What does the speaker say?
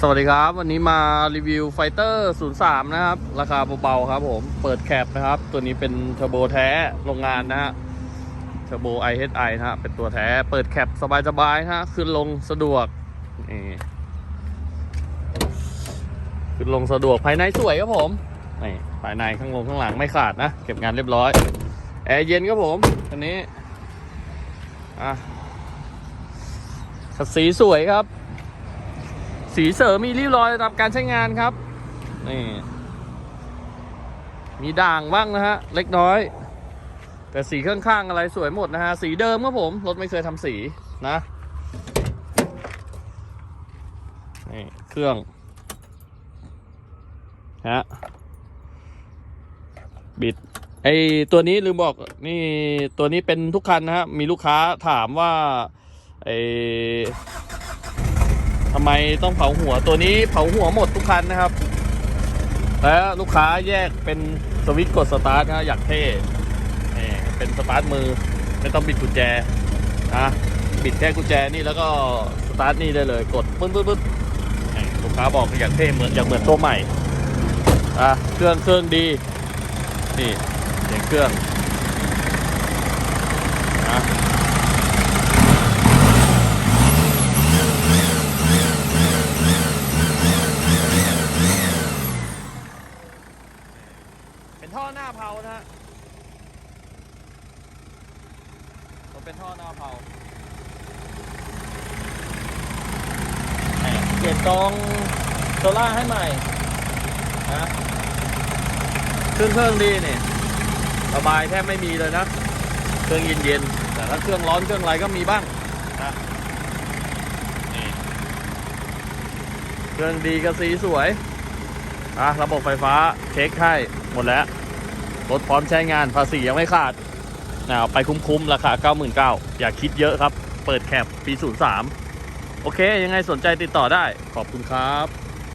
สวัสดีครับ วันนี้มารีวิวไฟเตอร์03 นะครับ ราคาเบาๆครับผม เปิดแคปนะครับ ตัวนี้เป็นเทอร์โบแท้โรงงานนะฮะเทอร์โบ IHI นะฮะเป็นตัวแท้ เปิดแคปสบายๆนะฮะขึ้นลงสะดวกนี่ขึ้นลงสะดวกภายในสวยครับผมนี่ภายในข้างลงข้างหลังไม่ขาดนะ เก็บงานเรียบร้อยแอร์เย็นครับผมอันนี้อะสีสวยครับ สีเสริมมีริ้วรอยตามการใช้งานครับ นี่ มีด่างบ้างนะฮะ เล็กน้อย แต่สีข้างๆอะไรสวยหมดนะฮะ สีเดิมครับผม รถไม่เคยทำสีนะ นี่ เครื่องฮะบิดไอตัวนี้ลืมบอกนี่ตัวนี้เป็นทุกคันนะฮะมีลูกค้าถามว่าไอ ทำไมต้องเผาหัวตัวนี้เผาหัวหมดทุกคันนะครับ แล้วลูกค้าแยกเป็นสวิตช์กดสตาร์ทนะอยากเท่นี่เป็นสตาร์ทมือไม่ต้องบิดกุญแจนะบิดแค่กุญแจนี่แล้วก็สตาร์ทนี่ได้เลยกดปึ๊บปึ๊บปึ๊บนี่ลูกค้าบอกอยากเท่เหมือนอยากเหมือนตัวใหม่อะเครื่องเครื่องดี นี่เสียงเครื่อง เป็นท่อหน้าเผานะฮะมันเป็นท่อหน้าเผาแหม่เปลี่ยนกองโซล่าให้ใหม่นะเครื่องเครื่องดีนี่ระบายแทบไม่มีเลยนะ เครื่องเย็นเย็นๆแต่ถ้าเครื่องร้อนเครื่องอะไรก็มีบ้างนะนี่เครื่องดีกระสีสวยอะระบบไฟฟ้าเช็คให้หมดแล้ว รถพร้อมใช้งานภาษียังไม่ขาดนะไปคุ้มๆ ราคา 99,000อย่าคิดเยอะครับ เปิดแคปปี 03 โอเค ยังไงสนใจติดต่อได้ ขอบคุณครับ